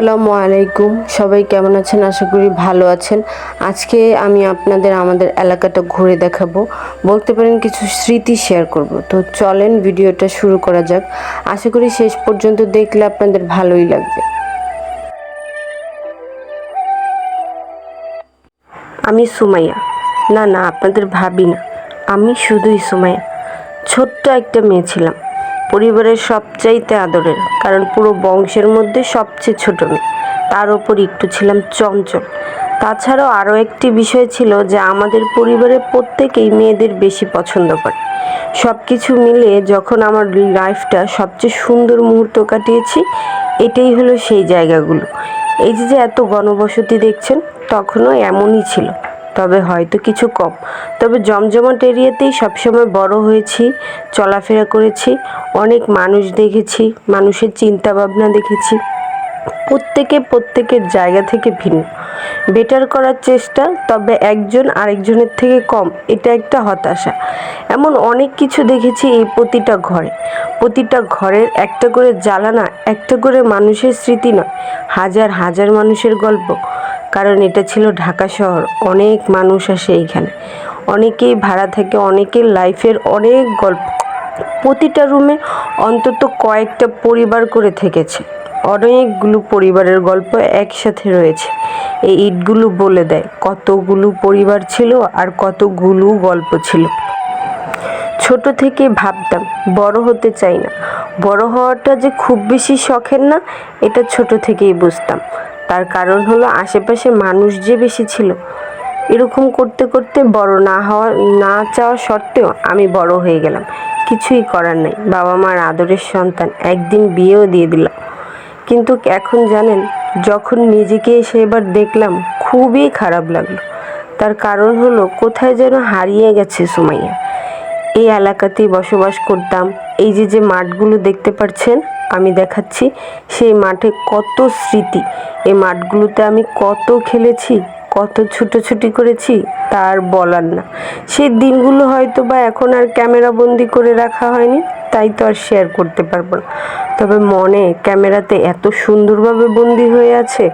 আসসালামু আলাইকুম। সবাই কেমন আছেন? আশা করি ভালো আছেন। আজকে আমি আপনাদের আমাদের এলাকাটা ঘুরে দেখাবো। বলতে পারেন কিছু স্মৃতি শেয়ার করব। তো চলেন ভিডিওটা শুরু করা যাক। আশা করি শেষ পর্যন্ত দেখলে আপনাদের ভালোই লাগবে। আমি সুমাইয়া। না না, আপনাদের ভাবি না। আমি শুধুই সুমাইয়া। ছোট্ট একটা মেয়ে ছিলাম। পরিবারের সবচাইতে আদরের, কারণ পুরো বংশের মধ্যে সবচেয়ে ছোট মেয়ে। তার ওপর একটু ছিলাম চঞ্চল। তাছাড়াও আরও একটি বিষয় ছিল যে আমাদের পরিবারের প্রত্যেকেই মেয়েদের বেশি পছন্দ করে। সব কিছু মিলিয়ে যখন আমার লাইফটা সবচেয়ে সুন্দর মুহূর্ত কাটিয়েছি, এটাই হলো সেই জায়গাগুলো। এই যে যে এত গণবসতি দেখছেন, তখনও এমনই ছিল। তবে হয়তো কিছু কম। তবে জমজমাট এরিয়াতেই সবসময় বড় হয়েছি, চলাফেরা করেছি, অনেক মানুষ দেখেছি, মানুষের চিন্তা ভাবনা দেখেছি। প্রত্যেকে প্রত্যেকের জায়গা থেকে ভিন্ন। বেটার করার চেষ্টা, তবে একজন আরেকজনের থেকে কম, এটা একটা হতাশা। এমন অনেক কিছু দেখেছি এই প্রতিটা ঘরে। প্রতিটা ঘরের একটা করে জ্বালানা, একটা করে মানুষের স্মৃতি নয়, হাজার হাজার মানুষের গল্প। কারণ এটা ছিল ঢাকা শহর। অনেক মানুষ আসে এইখানে। অনেকেই ভাড়া থাকে, অনেকের লাইফের অনেক গল্প। প্রতিটা রুমে অন্তত কয়েকটা পরিবার করে থেকেছে। অনেকগুলো পরিবারের গল্প একসাথে রয়েছে। এই ইটগুলো বলে দেয়, কতগুলো পরিবার ছিল আর কতগুলো গল্প ছিল। ছোট থেকে ভাবতাম, বড় হতে চাই না। বড় হওয়াটা যে খুব বেশি শখের না, এটা ছোট থেকেই বুঝতাম। তার কারণ হলো আশেপাশে মানুষ যে বেশি ছিল। এরকম করতে করতে বড় না হওয়া, না চাওয়া সত্ত্বেও আমি বড় হয়ে গেলাম। কিছুই করার নেই। বাবা মার আদরের সন্তান একদিন বিয়েও দিয়ে দিলাম কিন্তু এখন জানেন, যখন নিজেকে এসে এবার দেখলাম, খুবই খারাপ লাগল। তার কারণ হলো কোথায় যেন হারিয়ে গেছে সুমাইয়া। এই এলাকাতেই বসবাস করতাম। এই যে যে মাঠগুলো দেখতে পাচ্ছেন আমি দেখাচ্ছি সেই মাঠে কত স্মৃতি। এই মাঠগুলোতে আমি কত খেলেছি, কত ছুটোছুটি করেছি, তার বলার না। সেই দিনগুলো হয়তো বা এখন আর ক্যামেরা বন্দি করে রাখা হয়নি, তাই তো আর শেয়ার করতে পারব না। তবে মনে ক্যামেরাতে এত সুন্দরভাবে বন্দি হয়ে আছে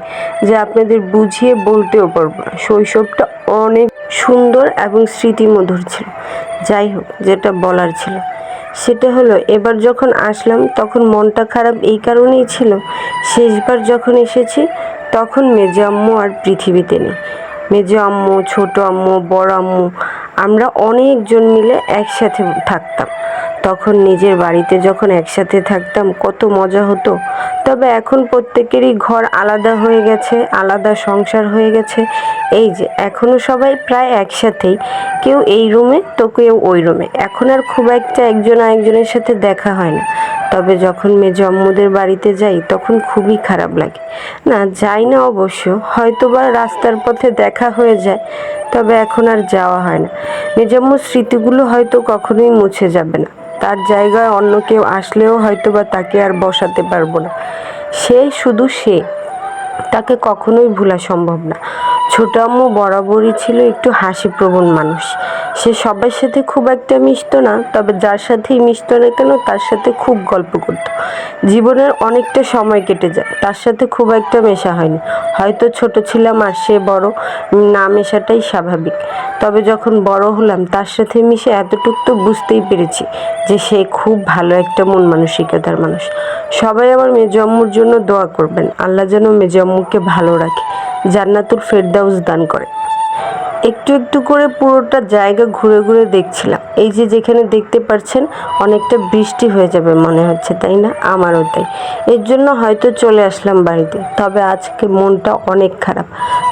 যে আপনাদের বুঝিয়ে বলতেও পারব না। শৈশবটা অনেক সুন্দর এবং স্মৃতিমধুর ছিল। যাই হোক, যেটা বলার ছিল। সেটা হলো, এবার যখন আসলাম, তখন মনটা খারাপ এই কারণেই ছিল। শেষবার যখন এসেছি, তখন মেজো আম্মু আর পৃথিবীতে নেই। মেজো আম্মু, ছোটো আম্মু, বড় আম্মু, আমরা অনেকজন মিলে একসাথে থাকতাম। তখন নিজের বাড়িতে যখন একসাথে থাকতাম, কত মজা হতো। তবে এখন প্রত্যেকেরই ঘর আলাদা হয়ে গেছে, আলাদা সংসার হয়ে গেছে। এই যে এখনও সবাই প্রায় একসাথেই। কেউ এই রুমে, তো কেউ ওই রুমে। এখন আর খুব একটা একজন আরেকজনের সাথে দেখা হয় না। তবে যখন মেয়ে জম্মুদের বাড়িতে যাই, তখন খুবই খারাপ লাগে। না, যাই না অবশ্য হয়তো বা রাস্তার পথে দেখা হয়ে যায়, তবে এখন আর যাওয়া হয় না। মেজাম্মুর স্মৃতিগুলো হয়তো কখনোই মুছে যাবে না। তার জায়গায় অন্য কেউ আসলেও হয়তো বা তাকে আর বসাতে পারব না। সে শুধু সে। তাকে কখনোই ভোলা সম্ভব না। ছোট আম্মু বরাবরই ছিল একটু হাসিপ্রবণ মানুষ। সে সবার সাথে খুব একটা মিশতো না, তবে যার সাথেই মিশতো না কেন তার সাথে খুব গল্প করতো। জীবনের অনেকটা সময় কেটে যায়, তার সাথে খুব একটা মেশা হয়নি। হয়তো ছোট ছিলাম আর সে বড়, না মেশাটাই স্বাভাবিক। তবে যখন বড় হলাম, তার সাথে মিশে এতটুকু তো বুঝতেই পেরেছি যে সে খুব ভালো একটা মন মানসিকতার মানুষ। সবাই আমার মেজম্মুর জন্য দোয়া করবেন। আল্লাহ যেন মেজম্মুকে ভালো রাখে। জান্নাতুল ফেরদাউস দান করে। একটু একটু করে পুরোটা জায়গা ঘুরে ঘুরে দেখছিলাম। এই যে যেখানে দেখতে পাচ্ছেন অনেকটা বৃষ্টি হয়ে যাবে মনে হচ্ছে, তাই না? আমারও তাই। এর জন্য হয়তো চলে আসলাম বাড়িতে, তবে আজকে মনটা অনেক খারাপ।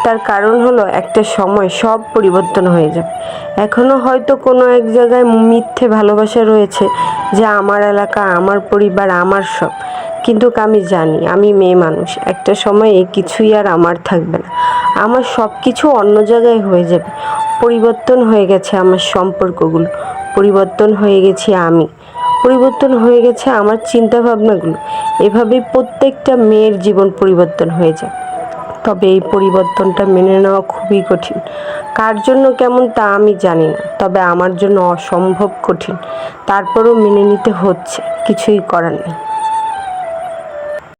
তার কারণ হলো একটা সময় সব পরিবর্তন হয়ে যাবে। এখনও হয়তো কোনো এক জায়গায় মিথ্যে ভালোবাসা রয়েছে, যে আমার এলাকা, আমার পরিবার, আমার সব। কিন্তু আমি জানি, আমি মেয়ে মানুষ। একটা সময় কিছুই আর আমার থাকবে না। আমার সব কিছু অন্য জায়গায় হয়ে যাবে। পরিবর্তন হয়ে গেছে আমার সম্পর্কগুলো। পরিবর্তন হয়ে গেছি আমি। পরিবর্তন হয়ে গেছে আমার চিন্তাভাবনাগুলো। এভাবেই প্রত্যেকটা মেয়ের জীবন পরিবর্তন হয়ে যায়। তবে এই পরিবর্তনটা মেনে নেওয়া খুবই কঠিন। কার জন্য কেমন তা আমি জানি না, তবে আমার জন্য অসম্ভব কঠিন। তারপরেও মেনে নিতে হচ্ছে, কিছুই করার নেই।